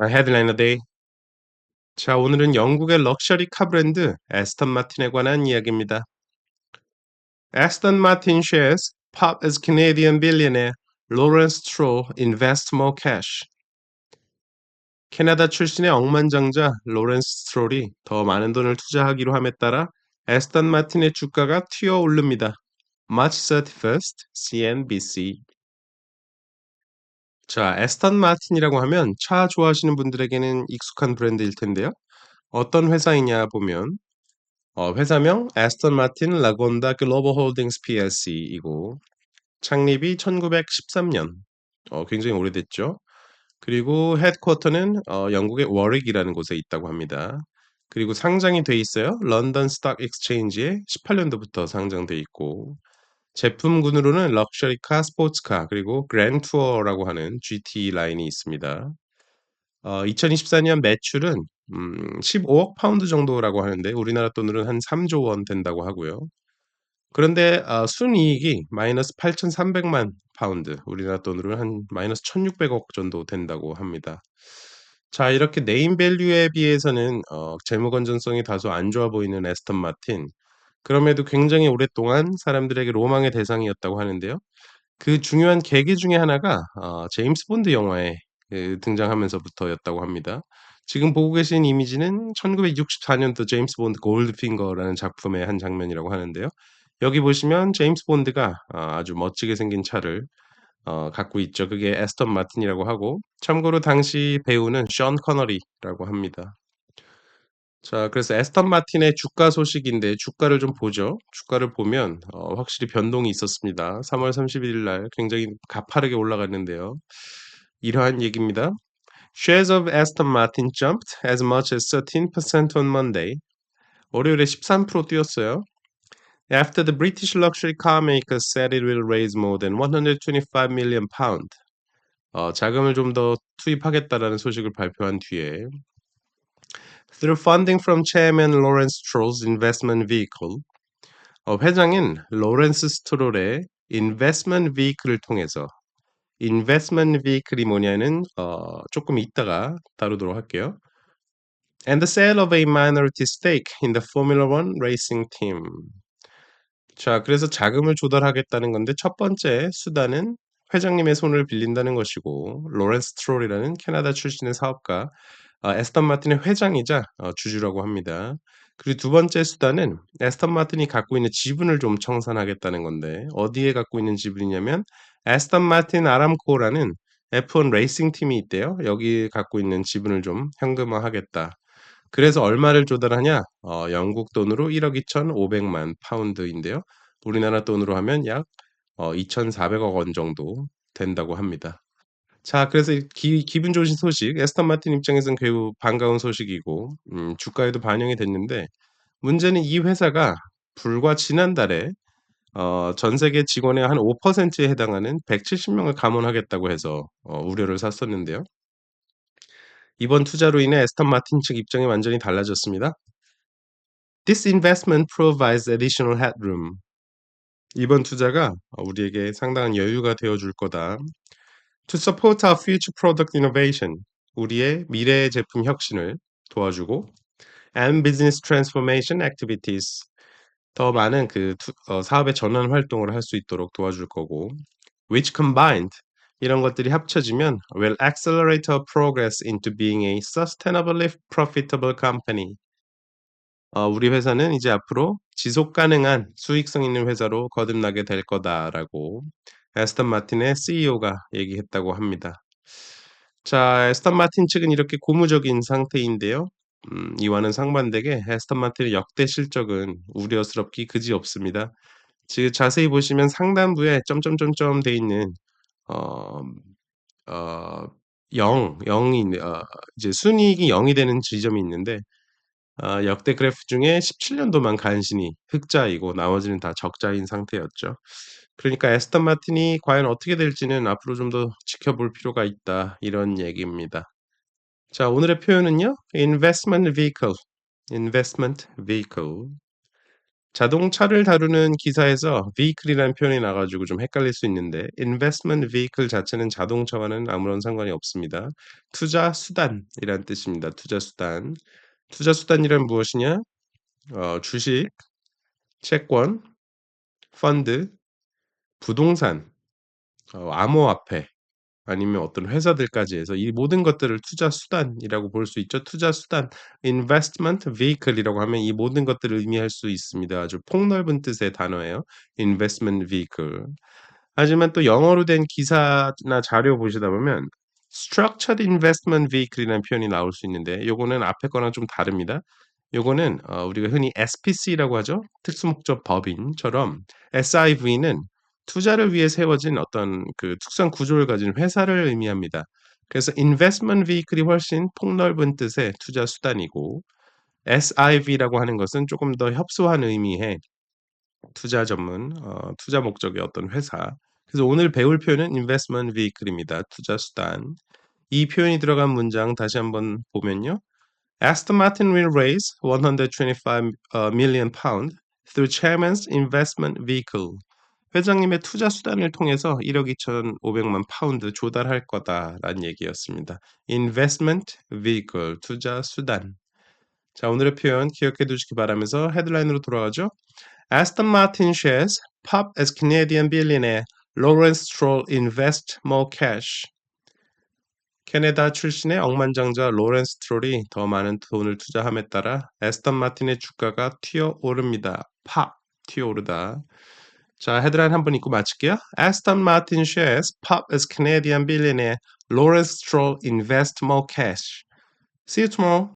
A day. 자, 오늘은 영국의 럭셔리 카 브랜드 에스턴 마틴에 관한 이야기입니다. Aston Martin shares pop as Canadian billionaire Lawrence Stroll invest more cash. 캐나다 출신의 억만장자 로렌스 스트롤이 더 많은 돈을 투자하기로 함에 따라 에스턴 마틴의 주가가 튀어 오릅니다. March 31st, CNBC. 자, 에스턴 마틴이라고 하면 차 좋아하시는 분들에게는 익숙한 브랜드일 텐데요. 어떤 회사이냐 보면 어, 회사명 에스턴 마틴 라곤다 글로벌 홀딩스 PLC이고 창립이 1913년. 어, 굉장히 오래됐죠. 그리고 헤드쿼터는 어, 영국의 워릭이라는 곳에 있다고 합니다. 그리고 상장이 돼 있어요. 런던 스탁 익스체인지에 18년도부터 상장돼 있고 제품군으로는 럭셔리카, 스포츠카, 그리고 그랜 투어라고 하는 GT 라인이 있습니다. 어, 2024년 매출은 음, 15억 파운드 정도라고 하는데 우리나라 돈으로는 한 3조 원 된다고 하고요. 그런데 어, 순이익이 마이너스 8,300만 파운드, 우리나라 돈으로는 한 마이너스 1,600억 정도 된다고 합니다. 자, 이렇게 네임 밸류에 비해서는 어, 재무 건전성이 다소 안 좋아 보이는 에스턴 마틴. 그럼에도 굉장히 오랫동안 사람들에게 로망의 대상이었다고 하는데요. 그 중요한 계기 중에 하나가 어, 제임스 본드 영화에 그 등장하면서부터였다고 합니다. 지금 보고 계신 이미지는 1964년도 제임스 본드 골드핑거라는 작품의 한 장면이라고 하는데요. 여기 보시면 제임스 본드가 어, 아주 멋지게 생긴 차를 어, 갖고 있죠. 그게 에스턴 마틴이라고 하고 참고로 당시 배우는 션 커너리라고 합니다. 자, 그래서 에스턴 마틴의 주가 소식인데 주가를 좀 보죠. 주가를 보면 어, 확실히 변동이 있었습니다. 3월 31일 날 굉장히 가파르게 올라갔는데요. 이러한 얘기입니다. Shares of Aston Martin jumped as much as 13% on Monday. 월요일에 13% 뛰었어요. After the British luxury car maker said it will raise more than 125 million pound. 어, 자금을 좀 더 투입하겠다라는 소식을 발표한 뒤에 through funding from chairman Lawrence Stroll's investment vehicle. 어, 회장인 로렌스 스트롤의 investment vehicle을 통해서 investment vehicle이 뭐냐는 어, 조금 이따가 다루도록 할게요. And the sale of a minority stake in the Formula One racing team. 자, 그래서 자금을 조달하겠다는 건데 첫 번째 수단은 회장님의 손을 빌린다는 것이고 로렌스 트롤이라는 캐나다 출신의 사업가 어, 에스턴 마틴의 회장이자 어, 주주라고 합니다. 그리고 두 번째 수단은 에스턴 마틴이 갖고 있는 지분을 좀 청산하겠다는 건데 어디에 갖고 있는 지분이냐면 에스턴 마틴 아람코라는 F1 레이싱 팀이 있대요. 여기 갖고 있는 지분을 좀 현금화하겠다. 그래서 얼마를 조달하냐? 어, 영국 돈으로 1억 2,500만 파운드인데요. 우리나라 돈으로 하면 약 어, 2,400억 원 정도 된다고 합니다. 자, 그래서 기, 기분 좋으신 소식, 에스턴 마틴 입장에서는 매우 반가운 소식이고, 음, 주가에도 반영이 됐는데, 문제는 이 회사가 불과 지난달에 어, 전 세계 직원의 한 5%에 해당하는 170명을 감원하겠다고 해서 어, 우려를 샀었는데요. 이번 투자로 인해 에스턴 마틴 측 입장이 완전히 달라졌습니다. This investment provides additional headroom. 이번 투자가 우리에게 상당한 여유가 되어줄 거다. To support our future product innovation. 우리의 미래 제품 혁신을 도와주고 and business transformation activities. 더 많은 그 투, 어, 사업의 전환 활동을 할 수 있도록 도와줄 거고 which combined 이런 것들이 합쳐지면 will accelerate our progress into being a sustainably profitable company. 어, 우리 회사는 이제 앞으로 지속 가능한 수익성 있는 회사로 거듭나게 될 거다라고 에스턴 마틴의 CEO가 얘기했다고 합니다. 자, 에스턴 마틴 측은 이렇게 고무적인 상태인데요. 음, 이와는 상반되게 에스턴 마틴의 역대 실적은 우려스럽기 그지 없습니다. 지금 자세히 보시면 상단부에 점점점점 돼 있는 어, 어, 0, 0이 어, 이제 순이익이 0이 되는 지점이 있는데 아, 역대 그래프 중에 17년도만 간신히 흑자이고 나머지는 다 적자인 상태였죠. 그러니까 에스턴 마틴이 과연 어떻게 될지는 앞으로 좀 더 지켜볼 필요가 있다. 이런 얘기입니다. 자, 오늘의 표현은요. investment vehicle. investment vehicle. 자동차를 다루는 기사에서 vehicle이라는 표현이 나가지고 좀 헷갈릴 수 있는데 investment vehicle 자체는 자동차와는 아무런 상관이 없습니다. 투자 수단이란 뜻입니다. 투자 수단. 투자 수단이란 무엇이냐? 어, 주식, 채권, 펀드, 부동산, 어, 암호화폐 아니면 어떤 회사들까지 해서 이 모든 것들을 투자 수단이라고 볼 수 있죠. 투자 수단, investment vehicle이라고 하면 이 모든 것들을 의미할 수 있습니다. 아주 폭넓은 뜻의 단어예요. investment vehicle. 하지만 또 영어로 된 기사나 자료 보시다 보면 structured investment vehicle이라는 표현이 나올 수 있는데 요거는 앞에 거랑 좀 다릅니다. 요거는 어, 우리가 흔히 SPC라고 하죠. 특수목적 법인처럼 SIV는 투자를 위해 세워진 어떤 그 특수한 구조를 가진 회사를 의미합니다. 그래서 investment vehicle이 훨씬 폭넓은 뜻의 투자 수단이고 SIV라고 하는 것은 조금 더 협소한 의미의 투자 전문, 어, 투자 목적의 어떤 회사. 그래서 오늘 배울 표현은 investment vehicle입니다. 투자 수단. 이 표현이 들어간 문장 다시 한번 보면요. Aston Martin will raise 125 uh, million pound through chairman's investment vehicle. 회장님의 투자 수단을 통해서 1억 2,500만 파운드 조달할 거다라는 얘기였습니다. investment vehicle 투자 수단. 자, 오늘의 표현 기억해 두시기 바라면서 헤드라인으로 돌아가죠. Aston Martin shares pop as Canadian billionaire Lawrence Stroll invest more cash. 캐나다 출신의 억만장자 로렌스 트롤이 더 많은 돈을 투자함에 따라 에스턴 마틴의 주가가 튀어 오릅니다. 팝 튀어 오르다. 자, 헤드라인 한번 읽고 마칠게요. Aston Martin shares pop as Canadian billionaire Lawrence Stroll invest more cash. See you tomorrow.